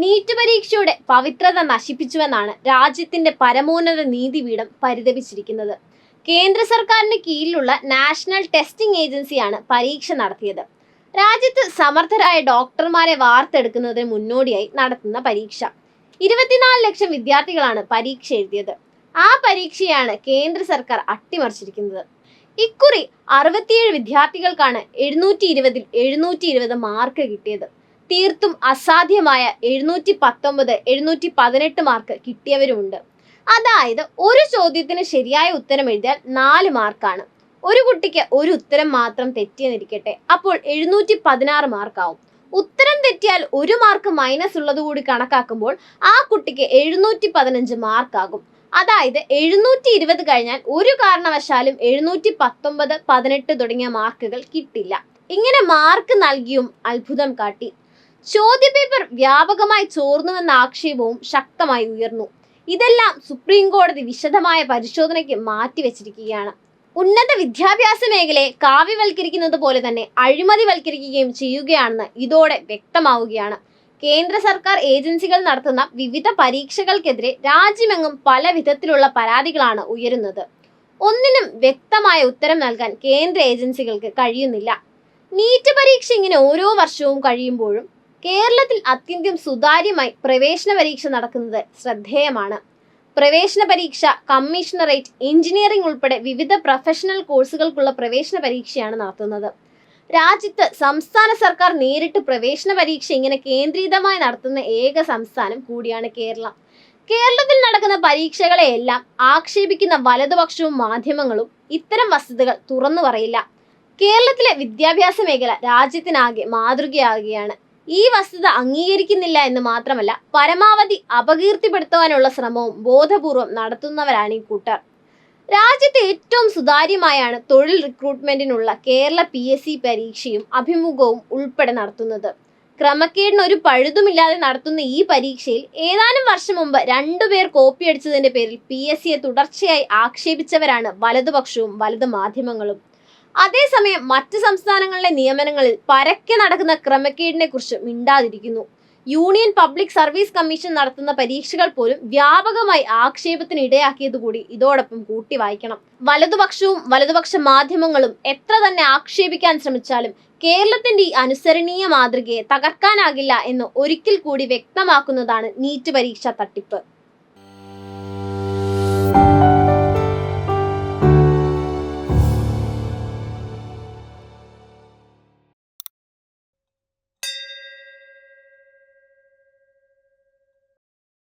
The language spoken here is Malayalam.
നീറ്റ് പരീക്ഷയുടെ പവിത്രത നശിപ്പിച്ചുവെന്നാണ് രാജ്യത്തിന്റെ പരമോന്നത നീതിപീഠം പരിതപിച്ചിരിക്കുന്നത്. കേന്ദ്ര സർക്കാരിന് കീഴിലുള്ള നാഷണൽ ടെസ്റ്റിംഗ് ഏജൻസിയാണ് പരീക്ഷ നടത്തിയത്. രാജ്യത്ത് സമർത്ഥരായ ഡോക്ടർമാരെ വാർത്തെടുക്കുന്നതിന് മുന്നോടിയായി നടത്തുന്ന പരീക്ഷ. ഇരുപത്തിനാല് ലക്ഷം വിദ്യാർത്ഥികളാണ് പരീക്ഷ എഴുതിയത്. ആ പരീക്ഷയാണ് കേന്ദ്ര സർക്കാർ അട്ടിമറിച്ചിരിക്കുന്നത്. ഇക്കുറി അറുപത്തിയേഴ് വിദ്യാർത്ഥികൾക്കാണ് എഴുന്നൂറ്റി ഇരുപതിൽ എഴുന്നൂറ്റി ഇരുപത് മാർക്ക് കിട്ടിയത്. തീർത്തും അസാധ്യമായ എഴുന്നൂറ്റി പത്തൊമ്പത് എഴുന്നൂറ്റി പതിനെട്ട് മാർക്ക് കിട്ടിയവരുമുണ്ട്. അതായത് ഒരു ചോദ്യത്തിന് ശരിയായ ഉത്തരം എഴുതിയാൽ നാല് മാർക്കാണ് ഒരു കുട്ടിക്ക് ഒരു ഉത്തരം മാത്രം തെറ്റിയെന്നിരിക്കട്ടെ. അപ്പോൾ എഴുന്നൂറ്റി പതിനാറ് മാർക്കാവും ഉത്തരം തെറ്റിയാൽ ഒരു മാർക്ക് മൈനസ് ഉള്ളത് കൂടി കണക്കാക്കുമ്പോൾ ആ കുട്ടിക്ക് എഴുന്നൂറ്റി പതിനഞ്ച് മാർക്കാകും അതായത് എഴുന്നൂറ്റി ഇരുപത് കഴിഞ്ഞാൽ ഒരു കാരണവശാലും എഴുന്നൂറ്റി പത്തൊമ്പത് പതിനെട്ട് തുടങ്ങിയ മാർക്കുകൾ കിട്ടില്ല. ഇങ്ങനെ മാർക്ക് നൽകിയും അത്ഭുതം കാട്ടി. ചോദ്യപേപ്പർ വ്യാപകമായി ചോർന്നുവെന്ന ആക്ഷേപവും ശക്തമായി ഉയർന്നു. ഇതെല്ലാം സുപ്രീം കോടതി വിശദമായ പരിശോധനയ്ക്ക് മാറ്റിവെച്ചിരിക്കുകയാണ്. ഉന്നത വിദ്യാഭ്യാസ മേഖലയെ കാവ്യവൽക്കരിക്കുന്നത് പോലെ തന്നെ അഴിമതിവൽക്കരിക്കുകയും ചെയ്യുകയാണെന്ന് ഇതോടെ വ്യക്തമാവുകയാണ്. കേന്ദ്ര സർക്കാർ ഏജൻസികൾ നടത്തുന്ന വിവിധ പരീക്ഷകൾക്കെതിരെ രാജ്യമെങ്ങും പല വിധത്തിലുള്ള പരാതികളാണ് ഉയരുന്നത്. ഒന്നിനും വ്യക്തമായ ഉത്തരം നൽകാൻ കേന്ദ്ര ഏജൻസികൾക്ക് കഴിയുന്നില്ല. നീറ്റ് പരീക്ഷ ഇങ്ങനെ ഓരോ വർഷവും കഴിയുമ്പോഴും കേരളത്തിൽ അത്യന്തം സുതാര്യമായി പ്രവേശന പരീക്ഷ നടക്കുന്നത് ശ്രദ്ധേയമാണ്. പ്രവേശന പരീക്ഷ കമ്മീഷണറേറ്റ് എഞ്ചിനീയറിംഗ് ഉൾപ്പെടെ വിവിധ പ്രൊഫഷണൽ കോഴ്സുകൾക്കുള്ള പ്രവേശന പരീക്ഷയാണ് നടത്തുന്നത്. രാജ്യത്ത് സംസ്ഥാന സർക്കാർ നേരിട്ട് പ്രവേശന പരീക്ഷ ഇങ്ങനെ കേന്ദ്രീതമായി നടത്തുന്ന ഏക സംസ്ഥാനം കൂടിയാണ് കേരളം. കേരളത്തിൽ നടക്കുന്ന പരീക്ഷകളെയെല്ലാം ആക്ഷേപിക്കുന്ന വലതുപക്ഷവും മാധ്യമങ്ങളും ഇത്തരം വസ്തുതകൾ തുറന്നു പറയില്ല. കേരളത്തിലെ വിദ്യാഭ്യാസ മേഖല രാജ്യത്തിനാകെ മാതൃകയാകുകയാണ്. ഈ വസ്തുത അംഗീകരിക്കുന്നില്ല എന്ന് മാത്രമല്ല പരമാവധി അപകീർത്തിപ്പെടുത്തുവാനുള്ള ശ്രമവും ബോധപൂർവം നടത്തുന്നവരാണ് ഈ കൂട്ടർ. രാജ്യത്തെ ഏറ്റവും സുതാര്യമായാണ് തൊഴിൽ റിക്രൂട്ട്മെന്റിനുള്ള കേരള പി എസ് സി പരീക്ഷയും അഭിമുഖവും ഉൾപ്പെടെ നടത്തുന്നത്. ക്രമക്കേടിന് ഒരു പഴുതുമില്ലാതെ നടത്തുന്ന ഈ പരീക്ഷയിൽ ഏതാനും വർഷം മുമ്പ് രണ്ടുപേർ കോപ്പിയടിച്ചതിന്റെ പേരിൽ പി എസ് സിയെ തുടർച്ചയായി ആക്ഷേപിച്ചവരാണ് വലതുപക്ഷവും വലതു മാധ്യമങ്ങളും അതേസമയം മറ്റ് സംസ്ഥാനങ്ങളിലെ നിയമനങ്ങളിൽ പരക്കെ നടക്കുന്ന ക്രമക്കേടിനെ കുറിച്ച് മിണ്ടാതിരിക്കുന്നു. യൂണിയൻ പബ്ലിക് സർവീസ് കമ്മീഷൻ നടത്തുന്ന പരീക്ഷകൾ പോലും വ്യാപകമായി ആക്ഷേപത്തിന് ഇടയാക്കിയതുകൂടി ഇതോടൊപ്പം കൂട്ടി വായിക്കണം. വലതുപക്ഷവും വലതുപക്ഷ മാധ്യമങ്ങളും എത്ര തന്നെ ആക്ഷേപിക്കാൻ ശ്രമിച്ചാലും കേരളത്തിന്റെ ഈ അനുസരണീയ മാതൃകയെ തകർക്കാനാകില്ല എന്ന് ഒരിക്കൽ കൂടി വ്യക്തമാക്കുന്നതാണ് നീറ്റ് പരീക്ഷ തട്ടിപ്പ്.